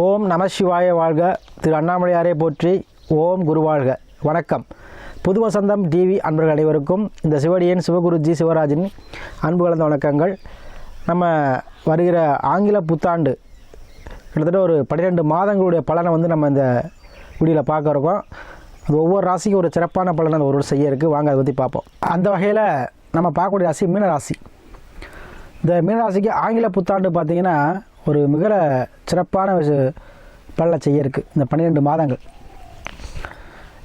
ஓம் நம சிவாய வாழ்க. திரு அண்ணாமலையாரை போற்றி. ஓம் குருவாழ்க வணக்கம். புது வசந்தம் டிவி அன்பர்கள் அனைவருக்கும் இந்த சிவடியன் சிவகுருஜி சிவராஜின் அன்பு கலந்த வணக்கங்கள். நம்ம வருகிற ஆங்கில புத்தாண்டு கிட்டத்தட்ட ஒரு பன்னிரெண்டு மாதங்களுடைய பலனை வந்து நம்ம இந்த வீடியோவில் பார்க்க இருக்கோம். அது ஒவ்வொரு ராசிக்கும் ஒரு சிறப்பான பலனை ஒரு ஒரு செய்ய இருக்குது வாங்க அதை பற்றி பார்ப்போம். அந்த வகையில் நம்ம பார்க்கக்கூடிய ராசி மீனராசி. இந்த மீனராசிக்கு ஆங்கில புத்தாண்டு பார்த்திங்கன்னா ஒரு மிக சிறப்பான பள்ள செய்ய இருக்குது இந்த பன்னிரெண்டு மாதங்கள்.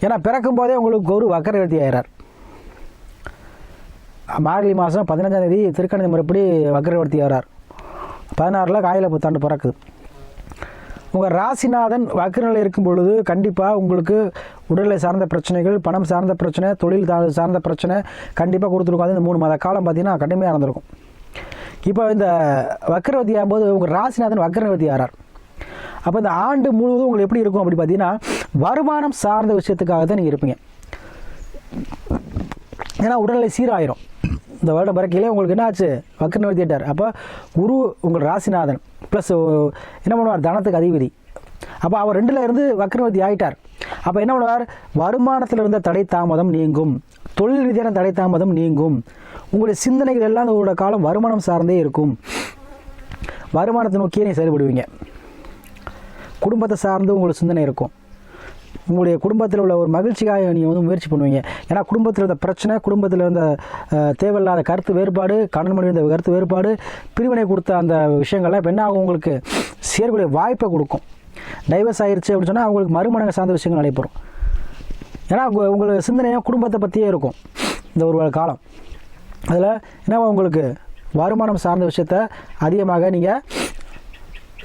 ஏன்னா பிறக்கும் போதே உங்களுக்கு குரு வக்கரகதி ஆகிறார் மார்கழி மாதம் பதினஞ்சாம் தேதி திருக்கணித முறைப்படி வக்கரவர்த்தி ஆகிறார் பதினாறில் காயில புத்தாண்டு பிறக்குது. உங்கள் ராசிநாதன் வக்கரநிலை இருக்கும் பொழுது கண்டிப்பாக உங்களுக்கு உடல்நிலை சார்ந்த பிரச்சனைகள் பணம் சார்ந்த பிரச்சனை தொழில் சார்ந்த பிரச்சனை கண்டிப்பாக கொடுத்துருக்கும். அது இந்த மூணு மாத காலம் பார்த்தீங்கன்னா கடுமையாக இருந்திருக்கும் இப்போ இந்த வக்கரவதி ஆகும்போது உங்கள் ராசிநாதன் வக்கரவதி ஆறார் அப்போ இந்த ஆண்டு முழுவதும் உங்களுக்கு எப்படி இருக்கும் அப்படி பார்த்தீங்கன்னா வருமானம் சார்ந்த விஷயத்துக்காக தான் நீங்கள் இருப்பீங்க. ஏன்னா உடல்நிலை சீராயிரும். இந்த வருடம் பிறக்கையிலே உங்களுக்கு என்ன ஆச்சு வக்கர அப்போ குரு உங்கள் ராசிநாதன். ப்ளஸ் என்ன பண்ணுவார்? தனத்துக்கு அதிபதி. அப்போ அவர் ரெண்டில் இருந்து வக்கரவர்த்தி ஆகிட்டார் அப்போ என்ன பண்ணுவார்? வருமானத்தில் இருந்த தடை தாமதம் நீங்கும். தொழில் ரீதியான தடை தாமதம் நீங்கும். உங்களுடைய சிந்தனைகள் எல்லாம் உங்களோட காலம் வருமானம் சார்ந்தே இருக்கும். வருமானத்தை நோக்கியே நீ செயல்படுவீங்க? குடும்பத்தை சார்ந்து உங்களுக்கு சிந்தனை இருக்கும். உங்களுடைய குடும்பத்தில் உள்ள ஒரு மகிழ்ச்சிக்காக நீங்கள் வந்து முயற்சி பண்ணுவீங்க. ஏன்னா குடும்பத்தில் இருந்த பிரச்சனை குடும்பத்தில் இருந்த தேவையில்லாத கருத்து வேறுபாடு கடன் மனைவி இருந்த கருத்து வேறுபாடு பிரிவினை கொடுத்த அந்த விஷயங்கள்லாம் இப்போ என்ன ஆகும் உங்களுக்கு? சேரக்கூடிய வாய்ப்பை கொடுக்கும். டைவர்ஸ் ஆயிடுச்சு அப்படின்னு சொன்னால் அவங்களுக்கு மறுமணங்க சார்ந்த விஷயங்கள் நடைபெறும். ஏன்னா உங்களுக்கு சிந்தனையாக குடும்பத்தை பற்றியே இருக்கும். இந்த ஒரு காலம். அதில் என்ன உங்களுக்கு வருமானம் சார்ந்த விஷயத்த அதிகமாக நீங்கள்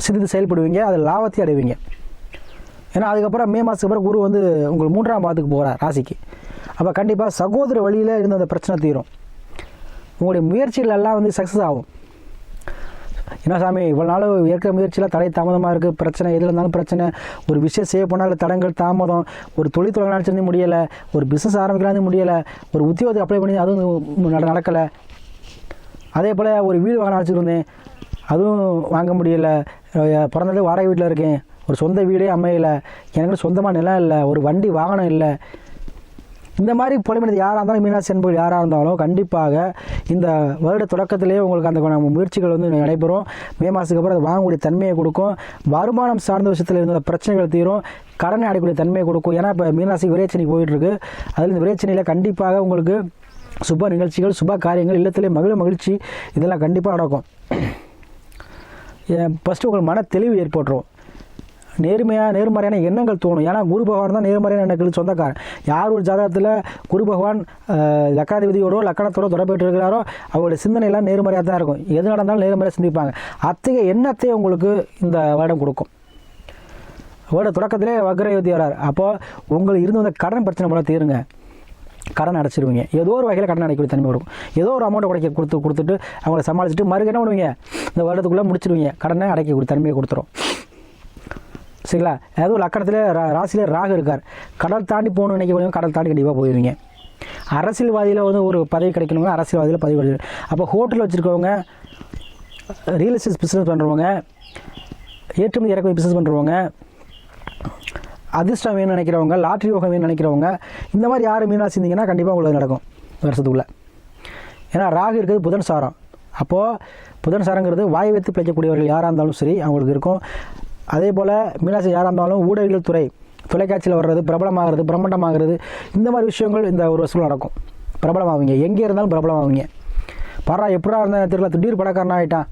சிந்தித்து செயல்படுவீங்க அதில் லாபத்தை அடைவீங்க. ஏன்னா அதுக்கப்புறம் மே மாதத்துக்கு அப்புறம் குரு வந்து உங்களுக்கு மூன்றாம் பாதத்துக்கு போகிறார் ராசிக்கு. அப்போ கண்டிப்பாக சகோதர வழியில் இருந்த அந்த பிரச்சனை தீரும். உங்களுடைய முயற்சிகள் எல்லாம் வந்து சக்ஸஸ் ஆகும். என்ன சாமி இவ்வளோ நாள் ஏற்க முயற்சியில் தடை தாமதமாக இருக்குது பிரச்சனை எதில் இருந்தாலும் பிரச்சனை. ஒரு விஷயம் செய்ய பண்ணால் தடங்கள் தாமதம். ஒரு தொழில் தொடங்கினாலும் முடியலை. ஒரு பிஸ்னஸ் ஆரம்பிக்கலாம் முடியலை. ஒரு உத்தியோகத்துக்கு அப்ளை பண்ணி அதுவும் நடக்கலை. அதே போல் ஒரு வீடு வாங்க நினச்சிருந்தேன் அதுவும் வாங்க முடியல. பிறந்தது வாடகை வீட்டில் இருக்கேன். ஒரு சொந்த வீடே அமையலை. எனக்கு சொந்தமாக நிலம் இல்லை. ஒரு வண்டி வாகனம் இல்லை. இந்த மாதிரி புலமைனது யாராக இருந்தாலும் மீனாட்சி என்பது யாராக இருந்தாலும் கண்டிப்பாக இந்த வருட தொடக்கத்திலேயே உங்களுக்கு அந்த முயற்சிகள் வந்து நடைபெறும். மே மாதத்துக்கு அப்புறம் அது வாங்கக்கூடிய தன்மையை கொடுக்கும். வருமானம் சார்ந்த விஷயத்தில் இருந்த பிரச்சனைகள் தீரும். கடனை அடைக்கூடிய தன்மையை கொடுக்கும். ஏன்னா இப்போ மீனாசி விரைச்சனி போயிட்டுருக்கு. அதில் இந்த விரைச்சனையில் கண்டிப்பாக உங்களுக்கு சுப நிகழ்ச்சிகள் சுப காரியங்கள் இல்லத்திலே மகிழ் மகிழ்ச்சி இதெல்லாம் கண்டிப்பாக நடக்கும். ஃபஸ்ட்டு உங்களுக்கு மன தெளிவு ஏற்பட்டுரும். நேர்மையாக நேர்மறையான எண்ணங்கள் தோணும். ஏன்னா குரு பகவான் தான் நேர்மறையான எண்ணங்கள் சொந்தக்காரன். யார் ஒரு ஜாதகத்தில் குரு பகவான் லக்காதிபதியோடோ லக்கணத்தோட தொடர்பு இருக்கிறாரோ அவங்களுடைய சிந்தனை எல்லாம் நேர்மறையாக தான் இருக்கும். எது நடந்தாலும் நேர்மறையாக சிந்திப்பாங்க. அத்தகைய எண்ணத்தை உங்களுக்கு இந்த வருடம் கொடுக்கும். வருட தொடக்கத்திலே வக்ரயோதி வரார் அப்போது உங்களுக்கு இருந்து வந்த கடன் பிரச்சனை போல தீருங்க. கடன் அடைச்சிருவீங்க. ஏதோ ஒரு வகையில் கடன் அடைக்கக்கூடிய தன்மை இருக்கும். ஏதோ ஒரு அமௌண்ட்டை உடைக்க கொடுத்து கொடுத்துட்டு அவங்கள சமாளிச்சுட்டு மறுக்க என்ன பண்ணுவீங்க? இந்த வருடத்துக்குள்ளே முடிச்சிருவீங்க. கடனை அடைக்கக்கூடிய தன்மையை கொடுத்துரும். சரிங்களா? ஏதோ லக்கணத்தில் ரா ராசியிலே ராகு இருக்கார். கடல் தாண்டி போகணும்னு நினைக்க கடல் தாண்டி கண்டிப்பாக போயிடுவீங்க அரசியல்வாதியில் வந்து ஒரு பதவி கிடைக்கணுங்க அரசியல்வாதியில் பதவி கிடைக்கணும். அப்போ ஹோட்டல் வச்சுருக்கவங்க ரியல் எஸ்டேட் பிஸ்னஸ் பண்ணுறவங்க ஏற்றுமதி இறக்குமதி பிஸ்னஸ் பண்ணுறவங்க அதிர்ஷ்டம் வேணும்னு நினைக்கிறவங்க லாட்ரி யோகம் வேணும்னு நினைக்கிறவங்க இந்த மாதிரி யார் மீனாக செஞ்சீங்கன்னா கண்டிப்பாக உங்களுக்கு நடக்கும். வருஷத்துக்குள்ளே. ஏன்னா ராகு இருக்கிறது புதன் சாரம். அப்போது புதன் சாரங்கிறது வாய் வைத்து பிழைக்கக்கூடியவர்கள் யாராக இருந்தாலும் சரி அவங்களுக்கு இருக்கும். அதே போல் மீனாசி யாராக இருந்தாலும் ஊடகங்கள் துறை தொலைக்காட்சியில் வர்றது பிரபலமாகிறது பிரம்மாண்டமாகிறது இந்த மாதிரி விஷயங்கள் இந்த ஒரு வருஷம் நடக்கும். பிரபலமாவீங்க. எங்கே இருந்தாலும் பிரபலமாவீங்க. பரா எப்படா இருந்தால் தெரியல. திடீர் பணக்காரனா ஆகிட்டான்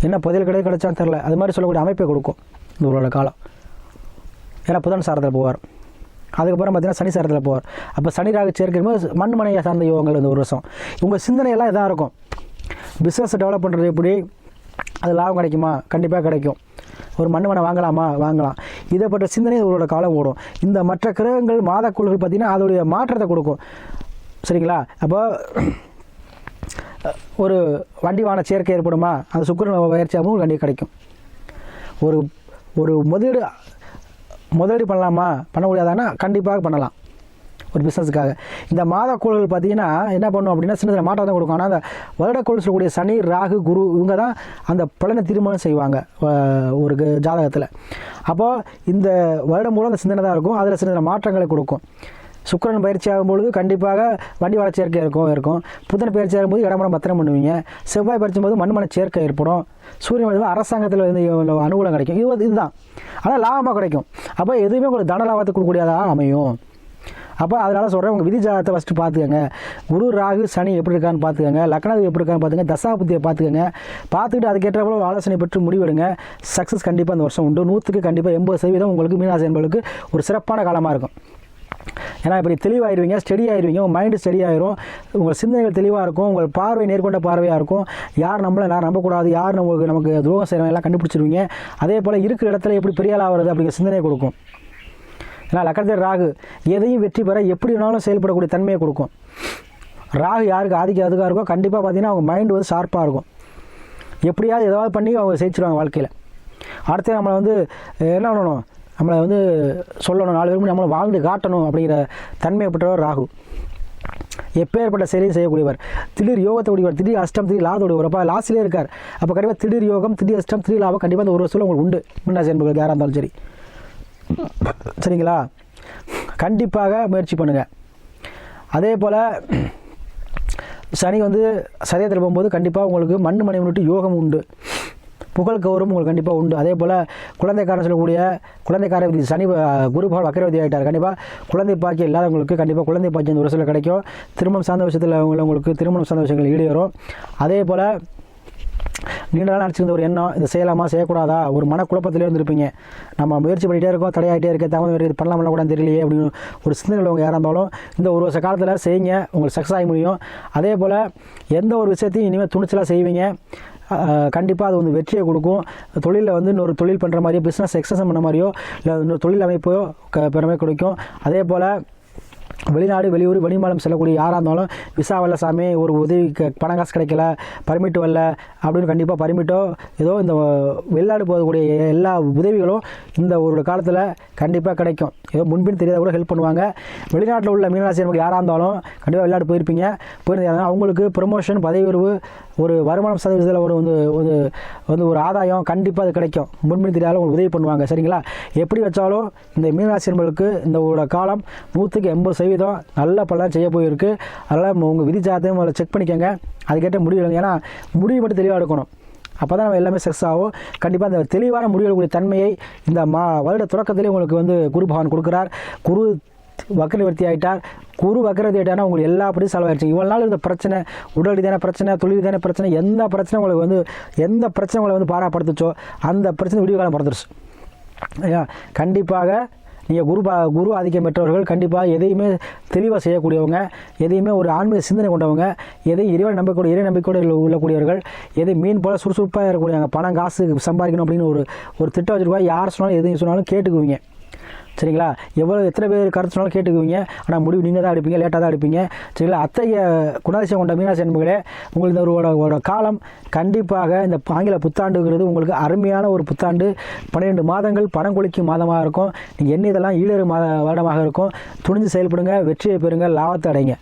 என்ன புதையல் கிடையாது கிடைச்சான்னு தெரில அது மாதிரி சொல்லக்கூடிய அமைப்பை கொடுக்கும் இந்த உங்களோட காலம். ஏன்னா புதன் சாரத்தில் போவார். அதுக்கப்புறம் பார்த்தீங்கன்னா சனி சாரத்தில் போவார். அப்போ சனி ராகு சேர்க்கும்போது மண் மனையை சார்ந்த யோகங்கள் இந்த ஒரு வருஷம். உங்கள் சிந்தனையெல்லாம் இதாக இருக்கும். பிஸ்னஸ் டெவலப் பண்ணுறது எப்படி? அது லாபம் கிடைக்குமா? கண்டிப்பாக கிடைக்கும். ஒரு மண் வாங்கலாமா? வாங்கலாம். இதை பற்ற சிந்தனை உங்களோட காலம் ஓடும். இந்த மற்ற கிரகங்கள் மாத மாதக்குழுகள் பார்த்திங்கன்னா அதோடைய மாற்றத்தை கொடுக்கும். சரிங்களா? அப்போ ஒரு வண்டி வாகன சேர்க்கை ஏற்படுமா? அந்த சுக்கரன் பயிற்சியாகவும் கண்டிப்பாக கிடைக்கும். ஒரு ஒரு முதலீடு முதலீடு பண்ணலாமா? பண்ண முடியாதானா கண்டிப்பாக பண்ணலாம். ஒரு பிஸ்னஸுக்காக இந்த மாத கோள்கள் பார்த்தீங்கன்னா என்ன பண்ணும் அப்படின்னா சின்ன சின்ன மாற்றம் தான் கொடுக்கும். ஆனால் அந்த வருடக்கோள் சொல்லக்கூடிய சனி ராகு குரு இவங்க தான் அந்த பலனை தீர்மானம் செய்வாங்க ஒரு க- ஜாதகத்தில். அப்போது இந்த வருடம் மூலம் அந்த சிந்தனை தான் இருக்கும். அதில் சின்ன சின்ன மாற்றங்களை கொடுக்கும். சுக்கிரன் பயிற்சி ஆகும்பொழுது கண்டிப்பாக வண்டி வள சேர்க்கை இருக்கும் இருக்கும். புதன் பயிற்சி ஆகும்போது இடமரம் பத்திரம் பண்ணுவீங்க. செவ்வாய் பயிற்சி போது மண்மன சேர்க்கை ஏற்படும். சூரியன் வந்து அரசாங்கத்தில் வந்து அனுகூலம் கிடைக்கும். இது இதுதான். ஆனால் லாபமாக கிடைக்கும். அப்போ எதுவுமே உங்களுக்கு தன லாபத்தை கொடுக்கக்கூடியதாக அமையும். அப்போ அதனால் சொல்கிறேன் உங்கள் விதி ஜாதகத்தை ஃபஸ்ட்டு பார்த்துக்கோங்க குரு ராகு சனி எப்படி இருக்கான்னு பார்த்துக்கோங்க லக்னாதி எப்படி இருக்கான்னு பார்த்துங்க தசாபுத்தியை பார்த்துக்கோங்க பார்த்துக்கிட்டு அதுக்கேற்ற போல ஆலோசனை பெற்று முடிவெடுங்க. சக்ஸஸ் கண்டிப்பாக அந்த வருஷம் உண்டு. நூற்றுக்கு கண்டிப்பாக எண்பது சதவீதம் உங்களுக்கு மீனாசி என்பவர்களுக்கு ஒரு சிறப்பான காலமாக இருக்கும். ஏன்னா இப்படி தெளிவாயிருவீங்க ஸ்டடி ஆயிருவீங்க உங்கள் மைண்டு ஸ்டெடி ஆயிரும். உங்கள் சிந்தனைகள் தெளிவாக இருக்கும். உங்கள் பார்வை நேர்கொண்ட பார்வையாக இருக்கும். யார் நம்மளை யார் நம்பக்கூடாது யார் நமக்கு நமக்கு துரோகம் செய்கிறவங்க எல்லாம் கண்டுபிடிச்சிருவீங்க. அதே போல் இருக்கிற இடத்துல எப்படி பெரிய ஆகிறது அப்படிங்கிற சிந்தனை கொடுக்கும். ஏன்னா லக்கணத்தில் ராகு. எதையும் வெற்றி பெற எப்படி வேணாலும் செயல்படக்கூடிய தன்மையை கொடுக்கும். ராகு யாருக்கு ஆதிக்க அதுக்காக இருக்கோ கண்டிப்பாக பார்த்தீங்கன்னா அவங்க மைண்டு வந்து ஷார்ப்பாக இருக்கும். எப்படியாவது ஏதாவது பண்ணி அவங்க ஜெயிச்சிருவாங்க வாழ்க்கையில். அடுத்து நம்மளை வந்து என்ன பண்ணணும்? நம்மளை வந்து சொல்லணும் நாலு பேருக்கு நம்மளை வாழ்ந்து காட்டணும் அப்படிங்கிற தன்மையை பெற்றவர் ராகு. எப்பேற்பட்ட செயலையும் செய்யக்கூடியவர். திடீர் யோகத்தை உடையவர் திடீர் அஷ்டம் திடீர் லாத உடையவர் அப்போ லாஸ்ட்லேயே இருக்கார். அப்போ கண்டிப்பாக திடீர் யோகம் திடீர் அஷ்டம் திடீர் லாபம் கண்டிப்பாக அந்த ஒரு வருஷத்தில் உங்களுக்கு உண்டு. மீனாசி என்பது யாராக இருந்தாலும் சரி. சரிங்களா? கண்டிப்பாக முயற்சி பண்ணுங்கள் அதே போல் சனி வந்து சதயத்தில் போகும்போது கண்டிப்பாக உங்களுக்கு மண் மனை யோகம் உண்டு. புகழ் கௌரவம் உங்களுக்கு கண்டிப்பாக உண்டு. அதே போல் குழந்தைக்காரன் சொல்லக்கூடிய குழந்தைக்கார விதி சனி குருபால் குரு பகவான் வக்கரவதி ஆகிட்டார் கண்டிப்பாக குழந்தை பாக்கியம் இல்லாதவங்களுக்கு கண்டிப்பாக குழந்தை பாக்கியம் ஒரு சில கிடைக்கும். திருமணம் சார்ந்த விஷயத்தில் உங்களுக்கு திருமணம் சார்ந்த விஷயங்கள் ஈடேறும். அதே போல் நீண்ட நாள் நினச்சிருந்த ஒரு எண்ணம் இதை செய்யலாமா செய்யக்கூடாதா? ஒரு மனக்குழப்பத்திலே இருந்திருப்பீங்க. நம்ம முயற்சி பண்ணிகிட்டே இருக்கோம் தடையாகிட்டே இருக்க தாமதம் இது பண்ணலாம் கூட தெரியலையே அப்படின்னு ஒரு சிந்தனை உங்கள் யாராக இருந்தாலும் இந்த ஒரு வருஷ காலத்தில் செய்யுங்க உங்களுக்கு சக்ஸஸ் ஆகி முடியும். அதே போல் எந்த ஒரு விஷயத்தையும் இனிமேல் துணிச்சலாக செய்வீங்க. கண்டிப்பாக அது வந்து வெற்றியை கொடுக்கும். தொழிலில் வந்து இன்னொரு தொழில் பண்ணுற மாதிரியோ பிஸ்னஸ் எக்ஸசம் பண்ண மாதிரியோ இல்லை இன்னொரு தொழில் அமைப்போ க பெருமை கொடுக்கும். அதே போல் வெளிநாடு வெளியூர் வெளிமாலம் செல்லக்கூடிய யாராக இருந்தாலும் விசா வரல சாமி ஒரு உதவி பணம் காசு கிடைக்கல பர்மிட் வரல அப்படின்னு கண்டிப்பாக பர்மிட்டோ ஏதோ இந்த வெளிநாடு போகக்கூடிய எல்லா உதவிகளும் இந்த ஒரு காலத்தில் கண்டிப்பாக கிடைக்கும். ஏதோ முன்பின் தெரியாத கூட ஹெல்ப் பண்ணுவாங்க. வெளிநாட்டில் உள்ள மீனராசி நமக்கு யாராக இருந்தாலும் கண்டிப்பாக வெளிநாடு போயிருப்பீங்க. போயிருந்தாங்க அவங்களுக்கு ப்ரொமோஷன் பதவி உயர்வு ஒரு வருமானம் சதவீதத்தில் ஒரு வந்து ஒரு வந்து ஒரு ஆதாயம் கண்டிப்பாக அது கிடைக்கும். முன்பின் தெரியாத உங்களுக்கு உதவி பண்ணுவாங்க. சரிங்களா? எப்படி வச்சாலும் இந்த மீனராசி என்பவர்களுக்கு இந்த உங்களோட காலம் நூற்றுக்கு எண்பது சதவீதம் நல்ல பலன் செய்ய போயிருக்கு. அதனால் உங்கள் விதி ஜாதகம் முதல்ல செக் பண்ணிக்கோங்க. அதுக்கேற்ற முடிவு ஏன்னா முடிவு மட்டும் தெளிவாக எடுக்கணும். அப்போ தான் நம்ம எல்லாமே சக்ஸஸ் ஆகும். கண்டிப்பாக அந்த தெளிவான முடிவு தன்மையை இந்த மா வருட தொடக்கத்திலே உங்களுக்கு வந்து குரு பகவான் கொடுக்குறார். குரு வக்கரவர்த்தி ஆகிட்டார் குரு வக்கரவர்த்தி ஆகிட்டார்னா உங்களுக்கு எல்லா அப்படியும் செலவாயிடுச்சு இவ்வளோ நாள் இருந்த பிரச்சனை உடல் ரீதியான பிரச்சனை தொழில் ரீதியான பிரச்சனை எந்த பிரச்சனை உங்களுக்கு வந்து எந்த பிரச்சனை உங்களை வந்து பாராப்படுத்துச்சோ அந்த பிரச்சனை விடிவு காலம் பிறந்துருச்சு. ஐயா கண்டிப்பாக நீங்கள் குரு பா குரு ஆதிக்கம் பெற்றவர்கள் கண்டிப்பாக எதையுமே தெளிவாக செய்யக்கூடியவங்க எதையுமே ஒரு ஆன்மீக சிந்தனை கொண்டவங்க எதையும் இறைவன் நம்பிக்கையோட இறை நம்பிக்கையோடு உள்ள- உள்ளக்கூடியவர்கள் எதை மீன் போல் சுறுசுறுப்பாக இருக்கக்கூடியவங்க பணம் காசு சம்பாதிக்கணும் அப்படின்னு ஒரு ஒரு திட்டம் வச்சுருக்கோம். யார் சொன்னாலும் எதையும் சொன்னாலும் கேட்டுக்குவீங்க. சரிங்களா? எவ்வளோ எத்தனை பேர் கருத்து சொன்னாலும் கேட்டுக்குவீங்க. ஆனால் முடிவு நீங்கள் தான் எடுப்பீங்க லேட்டாக தான் எடுப்பீங்க. சரிங்களா? அத்தகைய குணாதிசயம் கொண்ட மீனாசி என்பர்களே உங்களுக்கு ஒரு ஒரு காலம் கண்டிப்பாக இந்த ஆங்கில புத்தாண்டுங்கிறது உங்களுக்கு அருமையான ஒரு புத்தாண்டு. பன்னிரெண்டு மாதங்கள் பணம் கொளிக்கும் மாதமாக இருக்கும். நீங்கள் என்ன இதெல்லாம் ஈழறு மாத வருடமாக இருக்கும். துணிஞ்சு செயல்படுங்க வெற்றியை பெறுங்க லாபத்தை அடைங்க.